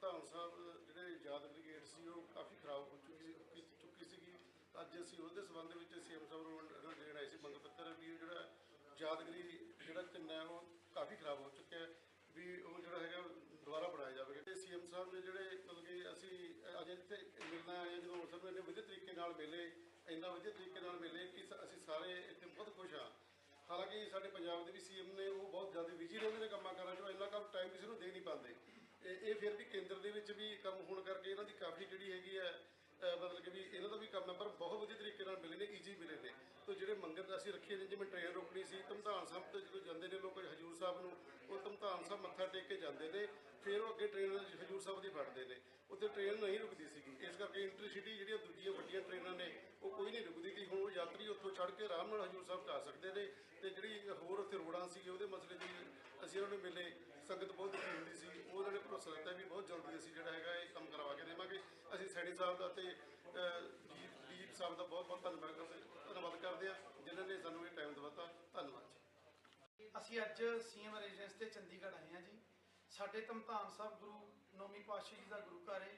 ਪ੍ਰਧਾਨ ਸਾਹਿਬ ਜਿਹੜੇ ਯਾਦਗਾਰੀ ਗੇਟ ਸੀ ਉਹ ਕਾਫੀ ਖਰਾਬ ਹੋ ਚੁੱਕੀ ਸੀ ਚੁੱਕੀ- ਚੁੱਕੀ ਸੀਗੀ। ਅੱਜ ਅਸੀਂ ਉਹਦੇ ਸੰਬੰਧ ਵਿੱਚ ਸੀਐਮ ਸਾਹਿਬ ਨੂੰ ਉਹਨੂੰ ਦੇਣ ਆਏ ਸੀ ਮੰਗ ਪੱਤਰ ਵੀ ਉਹ ਜਿਹੜਾ ਯਾਦਗਰੀ ਜਿਹੜਾ ਚਿੰਨ੍ਹ ਹੈ ਉਹ ਕਾਫੀ ਖਰਾਬ ਹੋ ਚੁੱਕਿਆ ਹੈ ਵੀ ਉਹ ਜਿਹੜਾ ਹੈਗਾ ਦੁਬਾਰਾ ਬਣਾਇਆ ਜਾਵੇਗਾ। ਤੇ ਸੀਐਮ ਸਾਹਿਬ ਨੇ ਜਿਹੜੇ ਮਤਲਬ ਕਿ ਅਸੀਂ ਅਜੇ ਇੱਥੇ ਮਿਲਣਾ ਆਏ ਹਾਂ, ਜਦੋਂ ਹੁਣ ਸਾਨੂੰ ਇੰਨੇ ਵਧੀਆ ਤਰੀਕੇ ਨਾਲ ਮਿਲੇ ਇੰਨਾ ਵਧੀਆ ਤਰੀਕੇ ਨਾਲ ਮਿਲੇ ਕਿ ਸ- ਅਸੀਂ ਸਾਰੇ ਇੱਥੇ ਬਹੁਤ ਖੁਸ਼ ਹਾਂ। ਹਾਲਾਂਕਿ ਸਾਡੇ ਪੰਜਾਬ ਦੇ ਵੀ ਸੀਐਮ ਨੇ ਉਹ ਬਹੁਤ ਜ਼ਿਆਦਾ ਬਿਜ਼ੀ ਰਹਿੰਦੇ ਨੇ ਕੰਮਾਂ ਕਾਰਾਂ 'ਚ ਉਹ ਇੰਨਾ ਕੰਮ ਟਾਈਮ ਕਿਸੇ ਨੂੰ ਦੇ ਨਹੀਂ ਪਾਉਂਦੇ। ਇਹ ਇਹ ਫਿਰ ਵੀ ਕੇਂਦਰ ਦੇ ਵਿੱਚ ਵੀ ਕੰਮ ਹੋਣ ਕਰਕੇ ਇਹਨਾਂ ਦੀ ਕਾਫੀ ਜਿਹੜੀ ਹੈਗੀ ਹੈ ਮਤਲਬ ਕਿ ਵੀ ਇਹਨਾਂ ਦਾ ਵੀ ਕੰਮ ਹੈ ਪਰ ਬਹੁਤ ਵਧੀਆ ਤਰੀਕੇ ਨਾਲ ਮਿਲੇ ਨੇ ਈਜੀ ਮਿਲੇ ਨੇ। ਤੇ ਜਿਹੜੇ ਮੰਗਤ ਅਸੀਂ ਰੱਖੇ ਨੇ, ਜਿਵੇਂ ਟ੍ਰੇਨ ਰੁਕਣੀ ਸੀ ਧਮਧਾਨ ਸਾਹਿਬ ਤੋਂ ਜਦੋਂ ਜਾਂਦੇ ਨੇ ਲੋਕ ਹਜੂਰ ਸਾਹਿਬ ਨੂੰ, ਉਹ ਧਮਧਾਨ ਸਾਹਿਬ ਮੱਥਾ ਟੇਕ ਕੇ ਜਾਂਦੇ ਨੇ, ਫਿਰ ਉਹ ਅੱਗੇ ਟ੍ਰੇਨ ਹਜੂਰ ਸਾਹਿਬ ਦੀ ਫੜਦੇ ਨੇ। ਉੱਥੇ ਟ੍ਰੇਨ ਨਹੀਂ ਰੁਕਦੀ ਸੀਗੀ। ਇਸ ਕਰਕੇ ਇੰਟਰਸਿਟੀ ਜਿਹੜੀਆਂ ਦੂਜੀਆਂ ਵੱਡੀਆਂ ਟ੍ਰੇਨਾਂ ਨੇ, ਉਹ ਕੋਈ ਨਹੀਂ ਰੁਕਦੀ ਕਿ ਹੁਣ ਯਾਤਰੀ ਉੱਥੋਂ ਚੜ੍ਹ ਕੇ ਆਰਾਮ ਨਾਲ ਹਜੂਰ ਸਾਹਿਬ ਜਾ ਸਕਦੇ ਨੇ ਤੇ ਜਿਹੜੀ ਹੋਰ ਉੱਥੇ ਰੋਡਾਂ ਸੀਗੇ ਉਹਦੇ ਮਸਲੇ ਦੀ ਅਸੀਂ ਉਹਨਾਂ ਨੂੰ ਮਿਲੇ, ਸੰਗਤ ਬਹੁਤ ਦੁਖੀ ਹੁੰਦੀ ਸੀ ਉਹ ਉਹਨਾਂ ਨੇ ਭਰੋਸਾ ਦਿੱਤਾ ਵੀ ਬਹੁਤ ਜਲਦੀ ਅਸੀਂ ਜਿਹੜਾ ਹੈਗਾ ਇਹ ਕੰਮ ਕਰਵਾ ਕੇ ਦੇਵਾਂਗੇ ਅਸੀਂ ਸੈਣੀ ਸਾਹਿਬ ਦਾ ਤੇ ਡੀਜੀਪੀ ਸਾਹਿਬ ਦਾ ਬਹੁਤ ਬਹੁਤ ਧੰਨਵਾਦ ਕਰਦੇ ਧੰਨਵਾਦ ਕਰਦੇ ਆ ਜਿਨ੍ਹਾਂ ਨੇ ਸਾਨੂੰ ਇਹ ਟਾਈਮ ਦਿੱਤਾ। ਧੰਨਵਾਦ ਜੀ। ਅਸੀਂ ਅੱਜ ਸੀਐਮ ਰੈਜ਼ੀਡੈਂਸ ਤੇ ਚੰਡੀਗੜ੍ਹ ਆਏ ਹਾਂ ਜੀ। ਸਾਡੇ ਧਮਧਾਨ ਸਾਹਿਬ ਗੁਰੂ ਨੌਵੀਂ ਪਾਤਸ਼ਾਹ ਜੀ ਦਾ ਗੁਰੂ ਘਰ ਹੈ।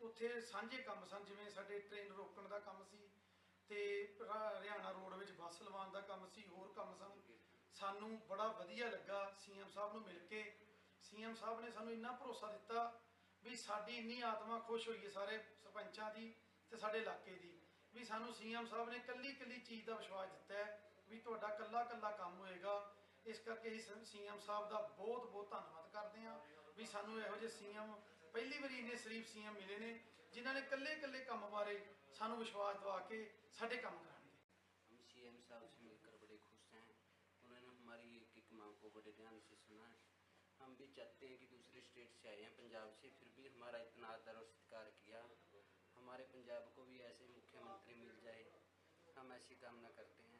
ਉੱਥੇ ਸਾਂਝੇ ਕੰਮ ਸਨ, ਜਿਵੇਂ ਸਾਡੇ ਟ੍ਰੇਨ ਰੋਕਣ ਦਾ ਕੰਮ ਸੀ ਤੇ ਹਰਿਆਣਾ ਰੋਡ ਵਿੱਚ ਬੱਸ ਲਵਾਉਣ ਦਾ ਕੰਮ ਸੀ, ਹੋਰ ਕੰਮ ਸਨ। ਸਾਨੂੰ ਬੜਾ ਵਧੀਆ ਲੱਗਾ ਸੀਐਮ ਸਾਹਿਬ ਨੂੰ ਮਿਲ ਕੇ। ਸੀਐਮ ਸਾਹਿਬ ਨੇ ਸਾਨੂੰ ਇੰਨਾ ਭਰੋਸਾ ਦਿੱਤਾ ਵੀ ਸਾਡੀ ਇੰਨੀ ਆਤਮਾ ਖੁਸ਼ ਹੋਈ ਹੈ ਸਾਰੇ ਸਰਪੰਚਾਂ ਦੀ ਤੇ ਸਾਡੇ ਇਲਾਕੇ ਦੀ ਵੀ ਸਾਨੂੰ ਸੀਐਮ ਸਾਹਿਬ ਨੇ ਕੱਲੀ ਕੱਲੀ ਚੀਜ਼ ਦਾ ਵਿਸ਼ਵਾਸ ਦਿੱਤਾ ਹੈ ਵੀ ਤੁਹਾਡਾ ਕੱਲਾ ਕੱਲਾ ਕੰਮ ਹੋਏਗਾ ਇਸ ਕਰਕੇ ਅਸੀਂ ਸੀਐਮ ਸਾਹਿਬ ਦਾ ਬਹੁਤ ਬਹੁਤ ਧੰਨਵਾਦ ਕਰਦੇ ਹਾਂ ਵੀ ਸਾਨੂੰ ਇਹੋ ਜਿਹੇ ਸੀਐਮ ਪਹਿਲੀ ਵਾਰੀ ਇੰਨੇ ਸ਼ਰੀਫ ਸੀਐਮ ਮਿਲੇ ਨੇ ਜਿਨ੍ਹਾਂ ਨੇ ਕੱਲੇ ਕੱਲੇ ਕੰਮ ਬਾਰੇ ਸਾਨੂੰ ਵਿਸ਼ਵਾਸ ਦਿਵਾ ਕੇ ਸਾਡੇ ਕੰਮ ਕਰਾਉਣਗੇ हम सीएम साहब से मिलकर बड़े खुश हैं उन्होंने हमारी एक एक मांग को बड़े ध्यान से सुना है हम भी चाहते हैं कि दूसरे स्टेट से आए हैं पंजाब से फिर पंजाब को भी ऐसे मुख्यमंत्री मिल जाए, हम ऐसी कामना करते हैं।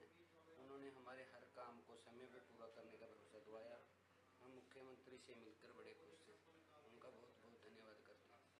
उन्होंने हमारे हर काम को समय पर पूरा करने का भरोसा दिलाया। हम मुख्यमंत्री से मिलकर बड़े खुश हैं।